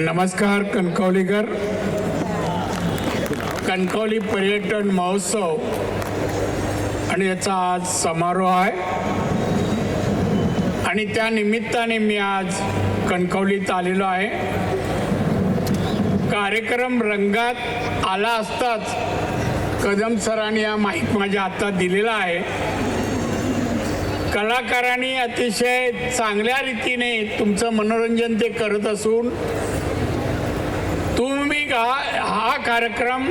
नमस्कार कणकवलीकर. कणकवली पर्यटन महोत्सव. आणि याचा आज समारोह आहे. आणि त्या निमित्ताने मी आज कणकवलीत आलेलो आहे. कार्यक्रम रंगात आला असताच कदम सरांनी हा माहीत माझ्या हातात दिलेला आहे. कलाकारांनी अतिशय चांगल्या रीतीने तुमचं मनोरंजन ते करत असून तुम्ही का हा कार्यक्रम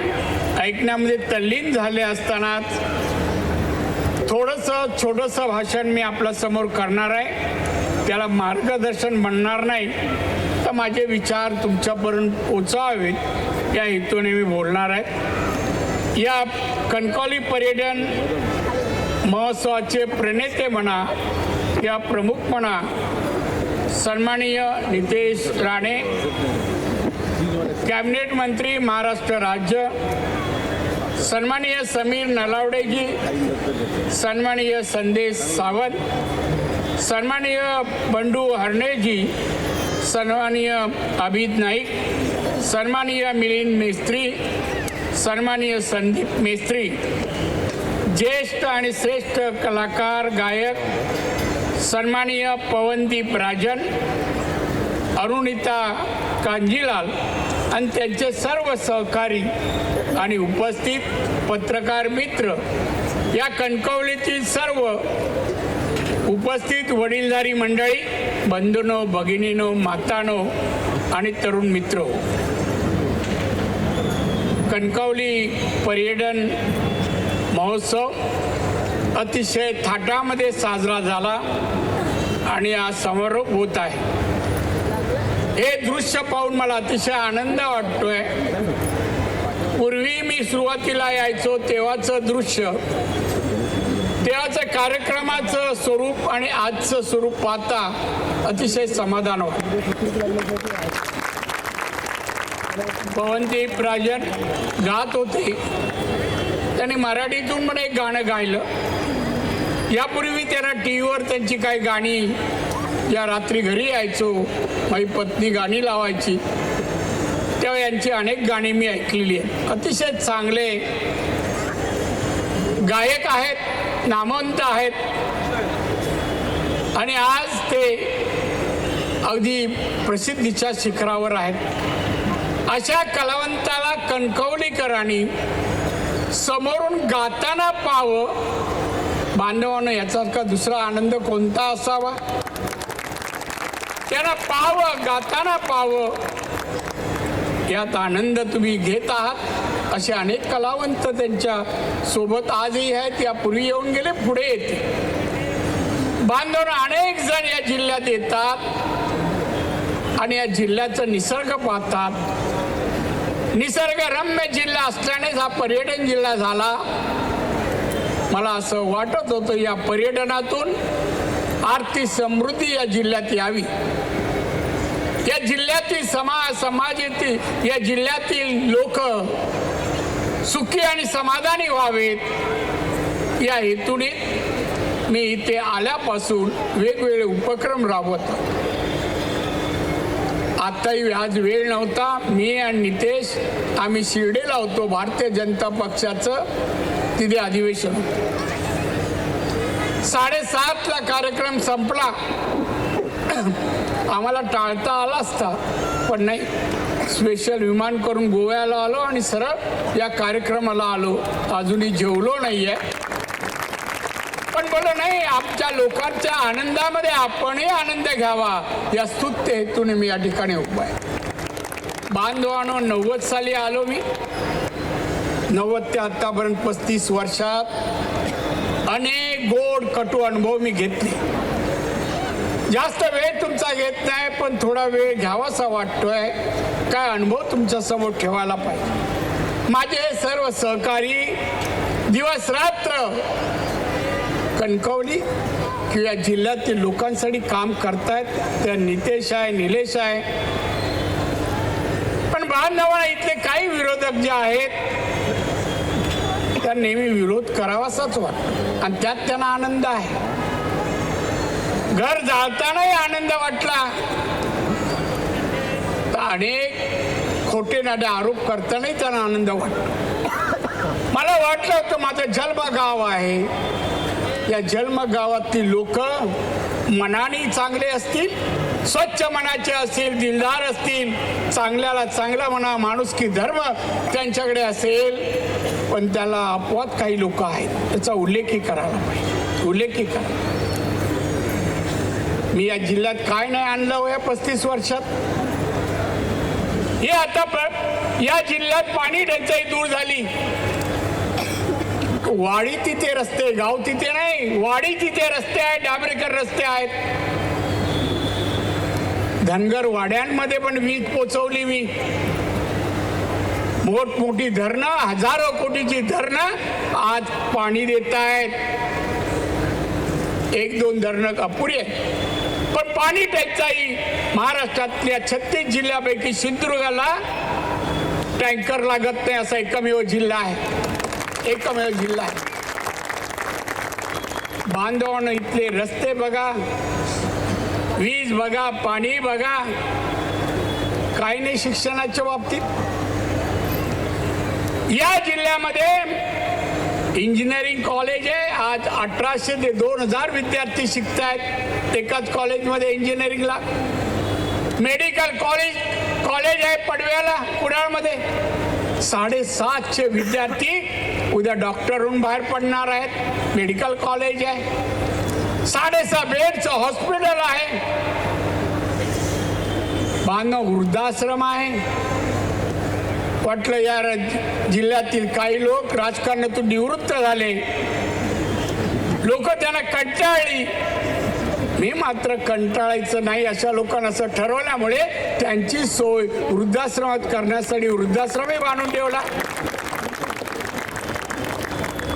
ऐकण्यामध्ये तल्लीन झाले असतानाच थोडंसं छोटंसं भाषण मी आपल्यासमोर करणार आहे. त्याला मार्गदर्शन म्हणणार नाही तर माझे विचार तुमच्यापर्यंत पोचावेत या हेतूने मी बोलणार आहे. या कणकवली पर्यटन महोत्सवाचे प्रणेते म्हणा या प्रमुख म्हणा सन्माननीय नितेश राणे कॅबिनेट मंत्री महाराष्ट्र राज्य. सन्माननीय समीर नलावडेजी. सन्माननीय संदेश सावंत. सन्माननीय बंडू हरणेजी सन्माननीय अभित नाईक. सन्माननीय मिलिंद मेस्त्री. सन्माननीय संदीप मेस्त्री. ज्येष्ठ आणि श्रेष्ठ कलाकार गायक. सन्माननीय पवनदीप राजन. अरुणिता कांजीलाल. आणि त्यांचे सर्व सहकारी आणि उपस्थित पत्रकार मित्र या कणकवलीतील सर्व उपस्थित वडीलधारी मंडळी बंधूनो भगिनीनो मातानो आणि तरुण मित्र. कणकवली पर्यटन महोत्सव अतिशय थाटामध्ये साजरा झाला आणि आज समारोप होत आहे. हे दृश्य पाहून मला अतिशय आनंद वाटतोय. पूर्वी मी सुरुवातीला यायचो तेव्हाचं दृश्य. तेव्हाचं कार्यक्रमाचं स्वरूप आणि आजचं स्वरूप पाहता अतिशय समाधान होतं. पवनदीप राजन गात होते. त्यांनी मराठीतून पण एक गाणं गायलं. यापूर्वी त्यांना टी व्हीवर त्यांची काही गाणी या रात्री घरी यायचो. माझी पत्नी गाणी लावायची. तेव्हा यांची अनेक गाणी मी ऐकलेली आहेत. अतिशय चांगले गायक आहेत नामवंत आहेत. आणि आज ते अगदी प्रसिद्धीच्या शिखरावर आहेत. अशा कलावंताला कणकवलीकरांनी समोरून गाताना पाहावं बांधवानं याचा दुसरा आनंद कोणता असावा? त्यांना पाहावं गाताना पाहावं यात आनंद तुम्ही घेत आहात. असे अनेक कलावंत त्यांच्यासोबत आजही आहेत. यापूर्वी येऊन गेले पुढे येते बांधव अनेक जण या जिल्ह्यात येतात आणि या जिल्ह्याचं निसर्ग पाहतात. निसर्गरम्य जिल्हा असल्यानेच हा पर्यटन जिल्हा झाला. मला असं वाटत होतं या पर्यटनातून आर्थिक समृद्धी या जिल्ह्यात यावी. या जिल्ह्यातील समाज समाजातील या जिल्ह्यातील लोक सुखी आणि समाधानी व्हावेत या हेतूने मी इथे आल्यापासून वेगवेगळे उपक्रम राबवत. आताही आज वेळ नव्हता. मी आणि नितेश आम्ही शिर्डीला होतो भारतीय जनता पक्षाचं तिथे अधिवेशन होतं. साडेसातला कार्यक्रम संपला. आम्हाला टाळता आला असता पण नाही. स्पेशल विमान करून गोव्याला आलो आणि सरळ या कार्यक्रमाला आलो. अजूनही जेवलो नाही आहे पण बोलो नाही आमच्या लोकांच्या आनंदामध्ये आपणही आनंद घ्यावा. या स्तुत्य हेतूने मी या ठिकाणी उभा आहे. बांधवानो नव्वद साली आलो मी. नव्वद ते आतापर्यंत पस्तीस वर्षात गोड कटू अनुभव मी घेतली. जास्त वेळ तुमचा घेत नाही पण थोडा वेळ घ्यावासा वाटतोय. काय अनुभव तुमच्यासमोर ठेवायला पाहिजे? माझे हे सर्व सहकारी दिवस रात्र कणकवली किंवा जिल्ह्यातील लोकांसाठी काम करतायत. त्या नितेश आहे निलेश आहे. पण बांधवांना इथले काही विरोधक जे आहेत त्या नेहमी विरोध करावासाच वाटतो. आणि त्यात त्यांना आनंद आहे. घर जाळतानाही आनंद वाटला. तर अनेक खोटे नाडे आरोप करतानाही त्यांना आनंद वाटतो. मला वाटलं होतं माझं जन्म गाव आहे. या जन्म गावातली लोक मनाने चांगले असतील स्वच्छ मनाचे असतील दिलदार असतील चांगल्याला चांगला म्हणा माणूस की धर्म त्यांच्याकडे असेल पण त्याला अपवाद काही लोक आहेत. त्याचा उल्लेखही करायला पाहिजे. उल्लेखही करा. मी या जिल्ह्यात काय नाही आणलं हो या पस्तीस वर्षात? हे आता पण या जिल्ह्यात पाणी टंचाई दूर झाली. वाडी तिथे रस्ते गाव तिथे नाही. वाडी तिथे रस्ते आहेत डांबरेकर रस्ते आहेत. धनगर वाड्यांमध्ये पण वीज पोचवली मी. मोठमोठी धरणं हजारो कोटीची धरणं आज पाणी देत आहेत एक दोन धरणं अपुरी आहेत. पण पाणी टंचाई महाराष्ट्रातल्या छत्तीस जिल्ह्यापैकी सिंधुदुर्गाला टँकर लागत नाही असा एकमेव जिल्हा आहे. एकमेव जिल्हा आहे. बांधवण इथले रस्ते बघा वीज बघा पाणी बघा. काही नाही शिक्षणाच्या बाबतीत. या जिल्ह्यामध्ये इंजिनिअरिंग कॉलेज आहे. आज अठराशे ते दोन हजार विद्यार्थी शिकत आहेत एकाच कॉलेजमध्ये इंजिनिअरिंगला मेडिकल कॉलेज कॉलेज आहे पडव्याला कुडाळमध्ये. साडेसातशे विद्यार्थी उद्या डॉक्टर होऊन बाहेर पडणार आहेत. मेडिकल कॉलेज आहे. साडेसहा बेडचं हॉस्पिटल आहे. बांधव वृद्धाश्रम आहे. वाटलं या जिल्ह्यातील काही लोक राजकारणातून निवृत्त झाले. लोक त्यांना कंटाळली. मी मात्र कंटाळायचं नाही अशा लोकांना असं ठरवल्यामुळे त्यांची सोय वृद्धाश्रमात करण्यासाठी वृद्धाश्रमही बांधून ठेवला.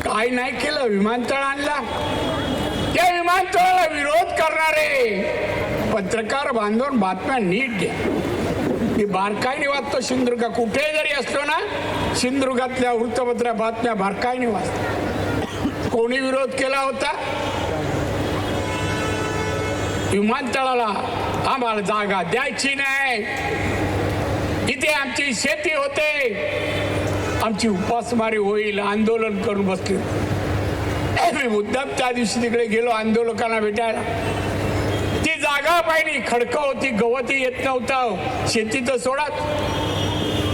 काय नाही केलं विमानतळ आणला. त्या विमानतळाला विरोध करणारे पत्रकार बांधून बातम्या नीट द्या मी बारकाईने वाचतो सिंधुदुर्ग. कुठे जरी असलो ना सिंधुदुर्गातल्या वृत्तपत्र बातम्या बारकाईने वाचतो. कोणी विरोध केला होता? विमानतळाला आम्हाला जागा द्यायची नाही. इथे आमची शेती होते. आमची उपासमारी होईल आंदोलन करून बसले मी मुद्दाम त्या दिवशी तिकडे गेलो आंदोलकांना भेटायला. जागा पाहिली. खडकं होती गवतही येत नव्हतं. शेती तर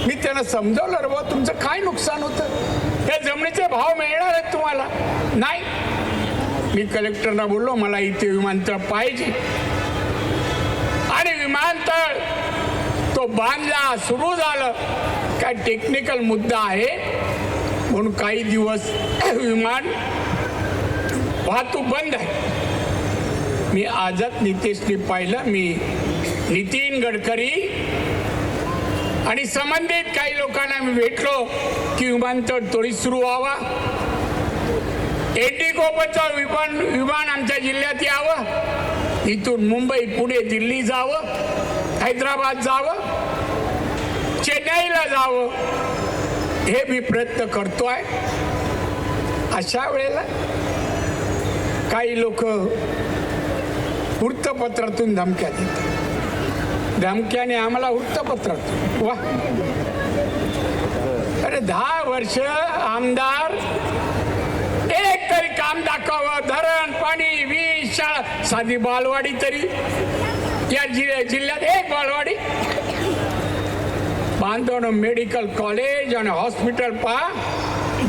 मी त्यांना समजवलं रे बुवा तुमचं काय नुकसान होतं? त्या जमिनीचे भाव मिळणार आहेत तुम्हाला. नाही. मी कलेक्टरला बोललो मला इथे विमानतळ पाहिजे. आणि विमानतळ तो बांधला सुरू झालं. काय टेक्निकल मुद्दा आहे? म्हणून काही दिवस विमान वाहतूक बंद आहे. मी आजच नितेशने पाहिलं मी नितीन गडकरी आणि संबंधित काही लोकांना मी भेटलो की विमानतळ त्वरित सुरू व्हावा. एंडिगोपचं विमान विमान आमच्या जिल्ह्यात यावं. इथून मुंबई पुणे दिल्ली जावं. हैदराबाद जावं. चेन्नईला जावं. हे मी प्रयत्न करतोय. अशा वेळेला काही लोक वृत्तपत्रातून धमक्या देतात. धमक्याने आम्हाला वृत्तपत्रातून वा. अरे दहा वर्ष आमदार एक तरी काम दाखवावं धरण पाणी वीज शाळा. साधी बालवाडी तरी. या जिल्ह्या जिल्ह्यात एक बालवाडी. बांधवणं मेडिकल कॉलेज आणि हॉस्पिटल पहा.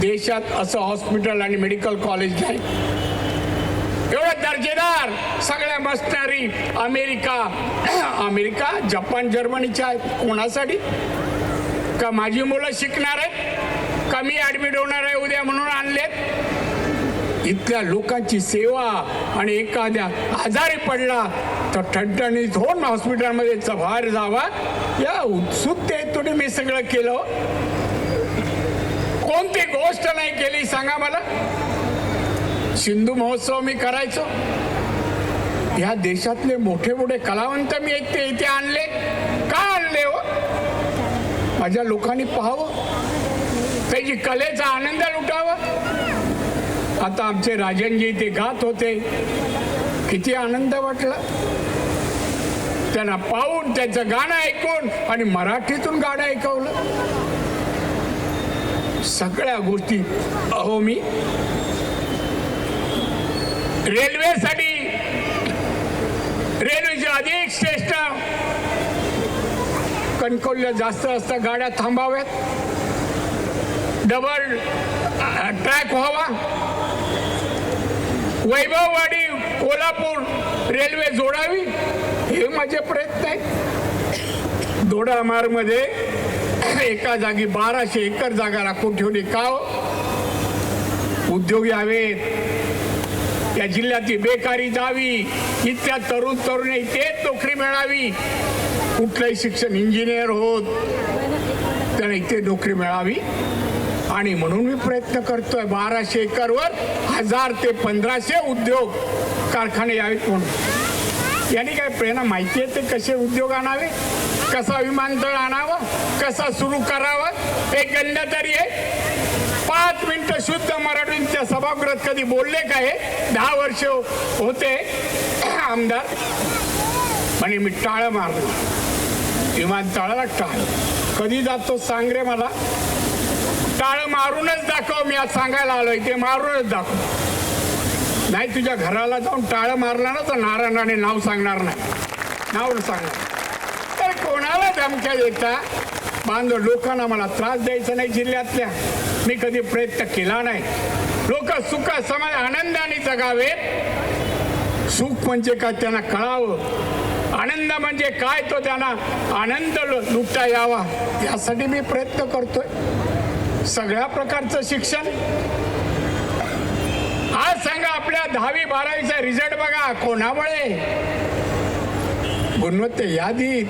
देशात असं हॉस्पिटल आणि मेडिकल कॉलेज नाही. दर्जेदार सगळ्या मस्तारी अमेरिका. अमेरिका जपान जर्मनीच्या आहेत कोणासाठी? का माझी मुलं शिकणार आहेत? का मी ॲडमिट होणार आहे उद्या म्हणून आणलेत? इथल्या लोकांची सेवा आणि एखाद्या आजारी पडला तर ठणठणीत होऊन हॉस्पिटलमध्ये बाहेर जावा. या उत्सुकतेतून मी सगळं केलं. कोणती गोष्ट नाही केली सांगा मला. सिंधू महोत्सव मी करायचो. या देशातले मोठे मोठे कलावंत मी ते इथे आणले. का आणले हो? माझ्या लोकांनी पाहावं. त्याची कलेचा आनंद लुटावा. आता आमचे राजनजी ते गात होते. किती आनंद वाटला. त्यांना पाहून त्याचं गाणं ऐकून आणि मराठीतून गाणं ऐकवलं. सगळ्या गोष्टी अहो मी रेल्वेसाठी रेल्वेचे अधिक श्रेष्ठ. कणकवलीला जास्त जास्त गाड्या थांबाव्यात. डबल ट्रॅक व्हावा. वैभववाडी कोल्हापूर रेल्वे जोडावी हे माझे प्रयत्न आहेत. दोडामार्गमध्ये एका जागी बाराशे एकर जागा राखून ठेवली. का हो? उद्योग यावेत. या जिल्ह्यातली बेकारी जावी इथल्या तरुण तरुणी तेच नोकरी मिळावी. कुठलंही शिक्षण इंजिनियर होत त्याने इथे नोकरी मिळावी. आणि म्हणून मी प्रयत्न करतोय बाराशे एकरवर हजार ते पंधराशे उद्योग कारखाने यावेत म्हणून. यांनी काय प्रेरणा माहिती आहे ते कसे उद्योग आणावे? कसा विमानतळ आणावा? कसा सुरू करावा? हे गंध तरी आहे. सात मिनिटं शुद्ध मराठीच्या सभागृहात कधी बोलले काय दहा वर्ष होते. आमदार. म्हणे मी टाळं मारलं. विमानतळाला टाळ. कधी जातो सांग रे मला? टाळ मारूनच दाखव मी आज सांगायला आलोय. ते मारूनच दाखव. नाही तुझ्या घराला जाऊन टाळं मारला ना तर नारायणाने नाव सांगणार नाही. नाव सांगणार. तर कोणाला धमक्या देता? बांधव लोकांना मला त्रास द्यायचा नाही जिल्ह्यातल्या. मी कधी प्रयत्न केला नाही. लोक सुख समाज आनंदाने जगावेत सुख म्हणजे काय त्यांना कळावं. आनंद म्हणजे काय तो त्यांना आनंद लुटता यावा. यासाठी मी प्रयत्न करतोय. सगळ्या प्रकारचं शिक्षण. आज सांगा आपल्या दहावी बारावीचा रिझल्ट बघा. कोणामुळे? गुणवत्ते यादीत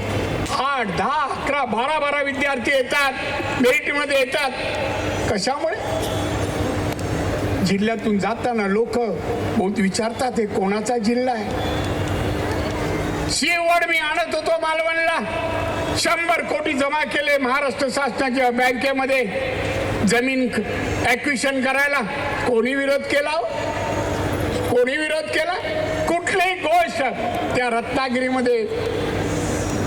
आठ दहा अकरा बारा बारा विद्यार्थी येतात. मेरिटमध्ये येतात. कशामुळे? जिल्ह्यातून जाताना लोक बहुत विचारतात हे कोणाचा जिल्हा आहे? शेवड मी आणत होतो मालवणला. शंभर कोटी जमा केले महाराष्ट्र शासनाच्या बँकेमध्ये जमीन ॲक्विशन करायला. कोणी विरोध केला हो? कोणी विरोध केला? कुठलीही गोष्ट. त्या रत्नागिरीमध्ये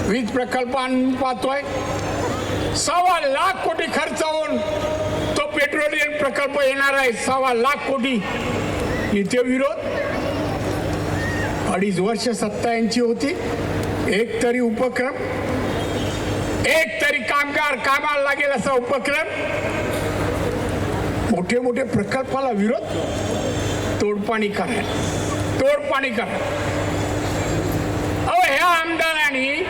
वीज प्रकल्प आणून पाहतोय. सव्वा लाख कोटी खर्च होऊन पेट्रोलियम प्रकल्प येणार आहे. सव्वा लाख कोटी. इथे विरोध. अडीच वर्ष सत्ता यांची होती. एक तरी उपक्रम. एक तरी कामगार कामाला लागेल असा उपक्रम. मोठे मोठे प्रकल्पाला विरोध. तोडपाणी करा. तोडपाणी करा. अहो ह्या आमदारांनी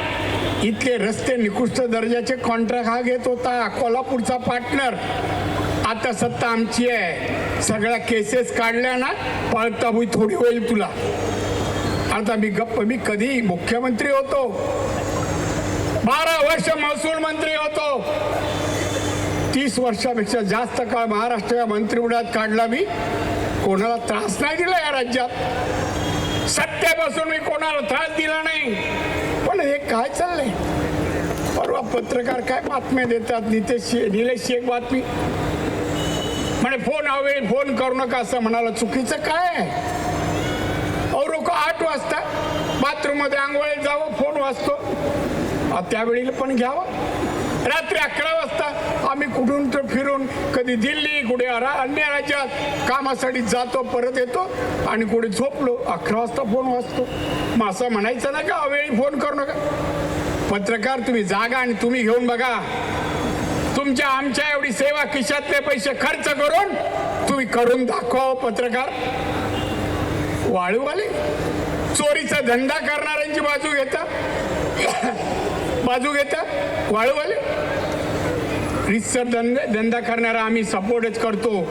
इथले रस्ते निकृष्ट दर्जाचे कॉन्ट्रॅक्ट हा घेत होता. कोल्हापूरचा पार्टनर आता सत्ता आमची आहे. सगळ्या केसेस काढल्या ना पळता थोडी होईल तुला. आता मी गप्प मी कधी मुख्यमंत्री होतो. बारा वर्ष महसूल मंत्री होतो. तीस वर्षापेक्षा जास्त काळ महाराष्ट्र मंत्रिमंडळात काढला मी. कोणाला त्रास नाही दिला या राज्यात. सत्तेपासून मी कोणाला त्रास दिला नाही. पण हे काय चाललंय? परवा पत्रकार काय बातम्या देतात? नितेश निलेश एक बातमी. म्हणे फोन हवे फोन करू नका असं म्हणाला. चुकीचं काय आहे? लोक आठ वाजता बाथरूममध्ये आंघोळीत जावं फोन वाजतो. त्यावेळी पण घ्यावं. रात्री अकरा वाजता आम्ही कुठून तर फिरून कधी दिल्ली कुठे अन्य राज्यात कामासाठी जातो परत येतो आणि कुठे झोपलो अकरा वाजता फोन वाजतो. मग असं म्हणायचं ना का अवेळी फोन करू नका. पत्रकार तुम्ही जागा आणि तुम्ही घेऊन बघा. तुमच्या आमच्या एवढी सेवा खिशातले पैसे खर्च करून तुम्ही करून दाखवा पत्रकार पत्रकार. वाळूवाले? चोरीचा धंदा करणाऱ्यांची बाजू घेता? बाजू घेता? वाळूवाले? रितसर धंदा धंदा करणारा आम्ही सपोर्टच करतो.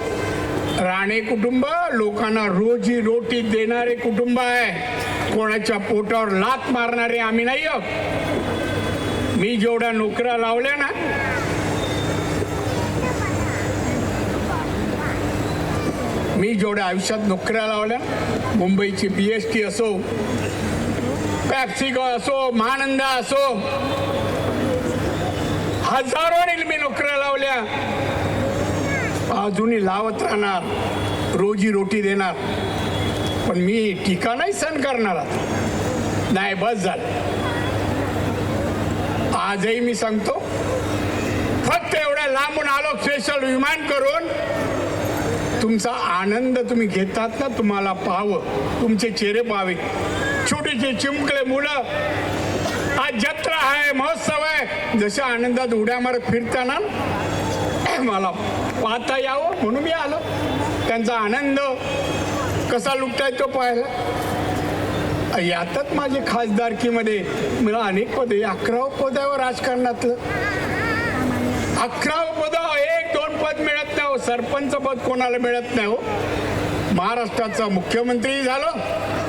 राणे कुटुंब लोकांना रोजी रोटी देणारे कुटुंब आहे. कोणाच्या पोटावर लात मारणारे आम्ही नाही आहोत मी जेवढ्या नोकऱ्या लावल्या ना मी जेवढ्या आयुष्यात नोकऱ्या लावल्या मुंबईची बी एस टी असो पॅप्सिको असो महानंदा असो हजारोने मी नोकऱ्या लावल्या. अजूनही लावत राहणार रोजी रोटी देणार. पण मी टीका नाही सहन करणार नाही बस झालं. आजही मी सांगतो फक्त एवढ्या लांबून आलो स्पेशल विमान करून तुमचा आनंद तुम्ही घेतात ना तुम्हाला पाहावं तुमचे चेहरे पाहावे छोटेसे चिमकले मुलं. आज जत्रा आहे महोत्सव आहे. जशा आनंदात उड्या मारत फिरताना मला पाहता यावं म्हणून मी आलो. त्यांचा आनंद कसा लुटताय तो पाहायला यातच माझे खासदारकीमध्ये मला अनेक पद अकरा पद आहे राजकारणातलं. अकरावं पद एक दोन पद मिळत सरपंच पद कोणाला मिळत नाही हो? महाराष्ट्राचा मुख्यमंत्रीही झालो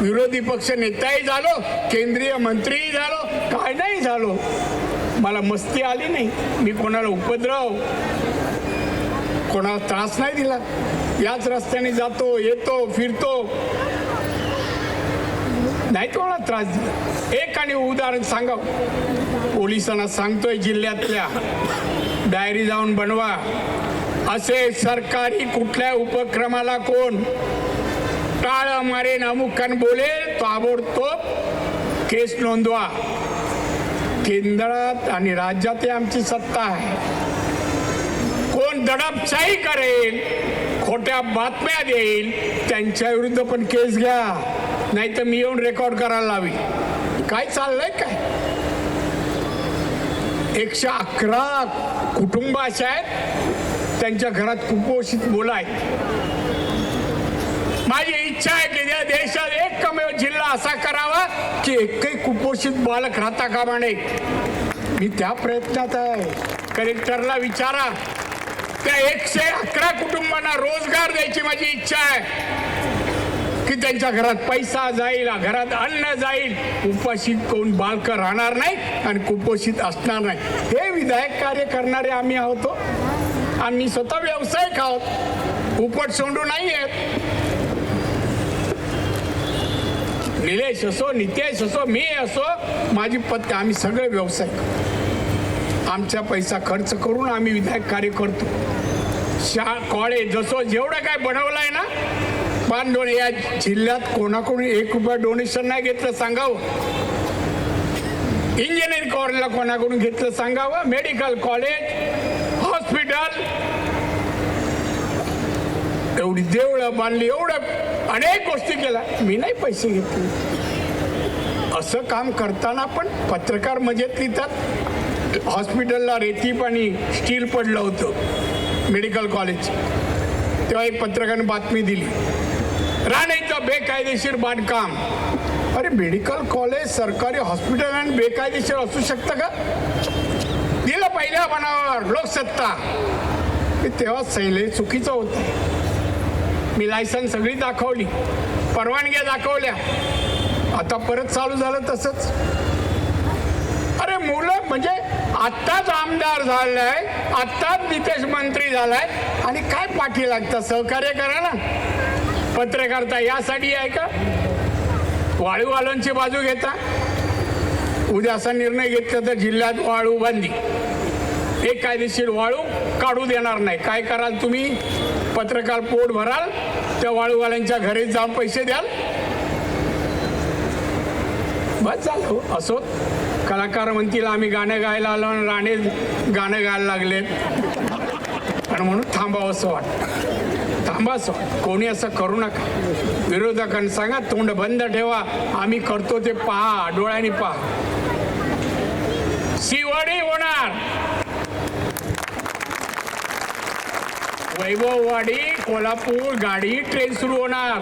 विरोधी पक्ष नेताही झालो केंद्रीय मंत्रीही झालो काय नाही झालो. मला मस्ती आली नाही. मी कोणाला उपद्रव कोणाला त्रास नाही दिला. याच रस्त्याने जातो येतो फिरतो. नाही कोणाला त्रास दिला. एक आणि उदाहरण सांगा. पोलिसांना सांगतोय जिल्ह्यातल्या. डायरी जाऊन बनवा. असे सरकारी कुठल्या उपक्रमाला कोण टाळ मारेन? अमुकन बोले ताबडतोब केस नोंदवा. केंद्रात आणि राज्यात आमची सत्ता आहे. कोण दडपशाही करेल खोट्या बातम्या देईल त्यांच्या विरुद्ध पण केस घ्या. नाही तर मी येऊन रेकॉर्ड करायला लावी काय चाललंय काय? एकशे अकरा कुटुंब अशा आहेत. त्यांच्या घरात कुपोषित मुलं आहेत. माझी इच्छा आहे की या देशात एकमेव जिल्हा असा करावा की एकही कुपोषित बालक राहता कामा नये. मी त्या प्रयत्नात आहे. कलेक्टरला विचारा. त्या एकशे अकरा कुटुंबांना रोजगार द्यायची माझी इच्छा आहे. की त्यांच्या घरात पैसा जाईल घरात अन्न जाईल. उपाशी कोण बालक राहणार नाही आणि कुपोषित असणार नाही. हे विधायक कार्य करणारे आम्ही आहोत. आम्ही स्वतः व्यावसायिक आहोत उपट सोंडू नाही आहेत निलेश असो नितेश असो मी असो माझी पत्नी आम्ही सगळे व्यावसायिक आमचा पैसा खर्च करून आम्ही विधायक कार्य करतो. शा कॉलेज जसं जेवढं काय बनवलं आहे ना बांधवणे या जिल्ह्यात कोणाकडून एक रुपया डोनेशन नाही घेतलं सांगावं. इंजिनिअरिंग कॉलेजला कोणाकडून घेतलं सांगावं? मेडिकल कॉलेज हॉस्पिटल एवढी देवळं बांधली एवढं अनेक गोष्टी केल्या. मी नाही पैसे घेतले. असं काम करताना पण पत्रकार मजेत लिहितात. हॉस्पिटलला रेती पाणी स्टील पडलं होतं मेडिकल कॉलेज. तेव्हा एक पत्रकाराने बातमी दिली. राणेचं बेकायदेशीर बांधकाम. अरे मेडिकल कॉलेज सरकारी हॉस्पिटल आणि बेकायदेशीर असू शकतं का? पहिल्या बनावर लोकसत्ता. मी तेव्हा सैले चुकीचं होतं. मी लायसन्स सगळी दाखवली. परवानग्या दाखवल्या. आता परत चालू झालं तसंच. अरे मुलं म्हणजे आत्ताच आमदार झालाय आत्ताच नितेश मंत्री झालाय आणि काय पाठी लागतं? सहकार्य करा ना. पत्रकारिता यासाठी आहे का? वाळूवाल्यांची बाजू घेता. उद्या असा निर्णय घेतला तर जिल्ह्यात वाळू बंदी. एक कायदेशीर वाळू काढू देणार नाही. काय कराल तुम्ही? पत्रकार पोट भराल त्या वाळूवाल्यांच्या घरी जाऊन पैसे द्याल. बस झालं हो, असो. कलाकार म्हणतील आम्ही गाणं गायला आलो आणि राणे गाणं गायला लागले. आणि म्हणून थांबावं असं वाटतं. थांबा असं कोणी असं करू नका. विरोधकांना सांगा तोंड बंद ठेवा. आम्ही करतो ते पहा डोळ्यांनी पहा. शिवडी होणार. वैभववाडी कोल्हापूर गाडी ट्रेन सुरू होणार.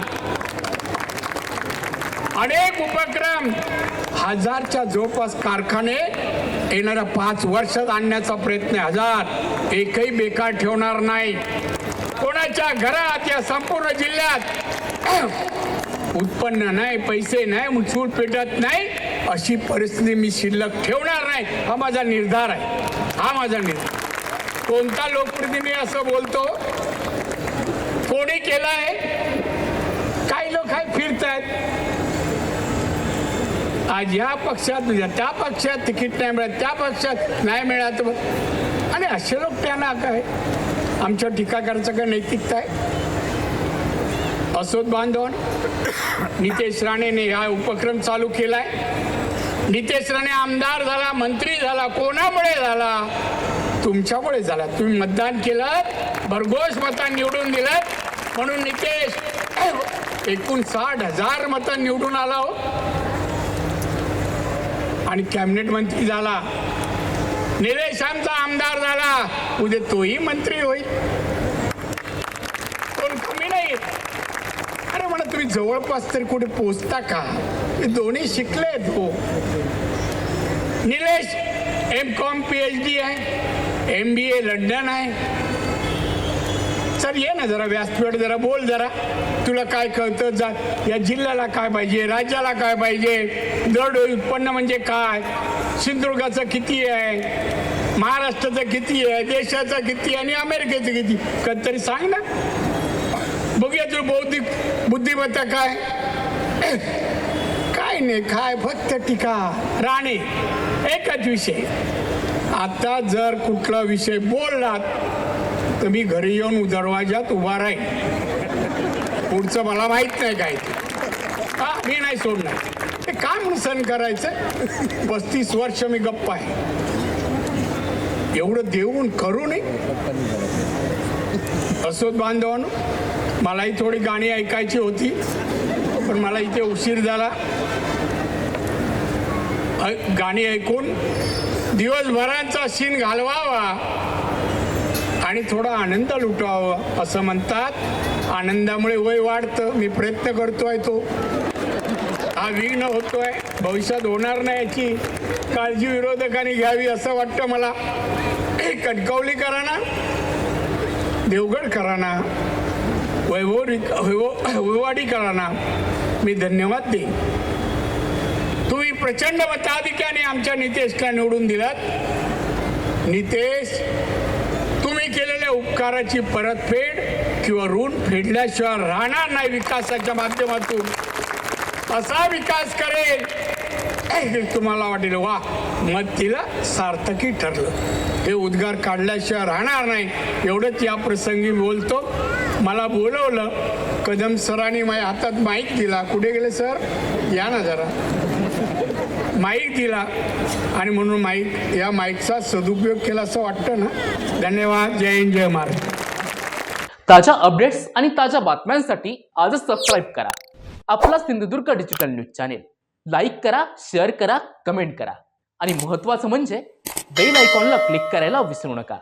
अनेक उपक्रम. हजारच्या जवळपास कारखाने येणाऱ्या पाच वर्षात आणण्याचा प्रयत्न आहे. हजार. एकही बेकार ठेवणार नाही. कोणाच्या घरात या संपूर्ण जिल्ह्यात उत्पन्न नाही पैसे नाही सूट पेटत नाही अशी परिस्थिती मी शिल्लक ठेवणार नाही. हा माझा निर्धार आहे. हा माझा निर्धार. कोणता लोकप्रतिनिधी असं बोलतो? कोणी केलाय? काही लोक आहे फिरत आहेत आज या पक्षात त्या पक्षात तिकीट नाही मिळत त्या पक्षात नाही मिळत. आणि असे लोक त्यांना काय आमच्या टीका करायचं काय नैतिकता आहे? असोत बांधवन नितेश राणेने हा उपक्रम चालू केलाय. नितेश राणे आमदार झाला मंत्री झाला कोणामुळे झाला? तुमच्यामुळे झाला. तुम्ही मतदान केलं भरघोस मतान निवडून दिलं. म्हणून नितेश एकूण साठ हजार मतं निवडून आला हो. आणि कॅबिनेट मंत्री झाला. निलेश आमचा आमदार झाला. उद्या तोही मंत्री होईल कोण कमी नाही अरे म्हणा तुम्ही जवळपास तरी कुठे पोचता का? दोन्ही शिकलेत हो. Nilesh M com P H D आहे एम बी ए लंडन आहे. सर ये ना जरा व्यासपीठ जरा बोल जरा. तुला काय कळतं? जा. या जिल्ह्याला काय पाहिजे? राज्याला काय पाहिजे? दर उत्पन्न म्हणजे काय? सिंधुदुर्गाचं किती आहे? महाराष्ट्राचं किती आहे? देशाचं किती आहे? आणि अमेरिकेचं किती? कधीतरी सांग ना. बघूया तुला बौद्धिक बुद्धिमत्ता काय? काय नाही काय फक्त टीका. राणे एकच विषय. आता जर कुठला विषय बोललात तर मी घरी येऊन दरवाजात उभा राहील पुढचं मला माहीत नाही काय ते. हा मी नाही सोडणार. ते काय म्हणून सण करायचं. पस्तीस वर्ष मी गप्प आहे. एवढं देऊन करू नये. असोत बांधवानो मलाही थोडी गाणी ऐकायची होती पण मला इथे उशीर झाला. गाणी ऐकून दिवसभरांचा सीन घालवावा आणि थोडा आनंद लुटवावा असं म्हणतात. आनंदामुळे वय वाढतं मी प्रयत्न करतोय तो. हा विघ्न होतोय भविष्यात होणार नाही याची काळजी विरोधकांनी घ्यावी असं वाटतं मला. कणकवली करा ना देवगड करा ना वैभव वैभव करा ना मी धन्यवाद देईन. तुम्ही प्रचंड मताधिक्याने आमच्या नितेशला निवडून दिलात. नितेश तुम्ही केलेल्या उपकाराची परतफेड किंवा ऋण फेडल्याशिवाय राहणार नाही विकासाच्या माध्यमातून. असा विकास करेल. तुम्हाला वाटेल वा मग तिला सार्थकी ठरलं. हे उद्गार काढल्याशिवाय राहणार नाही. एवढंच या प्रसंगी बोलतो. मला बोलवलं. कदम सरांनी माझ्या हातात माईक दिला. कुठे गेले सर? या ना जरा. माईक दिला. आणि म्हणून माईक या माईकचा सदुपयोग केला असं वाटतं ना? धन्यवाद. जय हिंद जय महाराज ताज्या अपडेट्स आणि ताज्या बातम्यांसाठी आजच सबस्क्राईब करा. आपला Sindhudurg digital news channel like करा शेअर करा कमेंट करा. आणि महत्त्वाचं म्हणजे बेल आयकॉनला क्लिक करायला विसरू नका.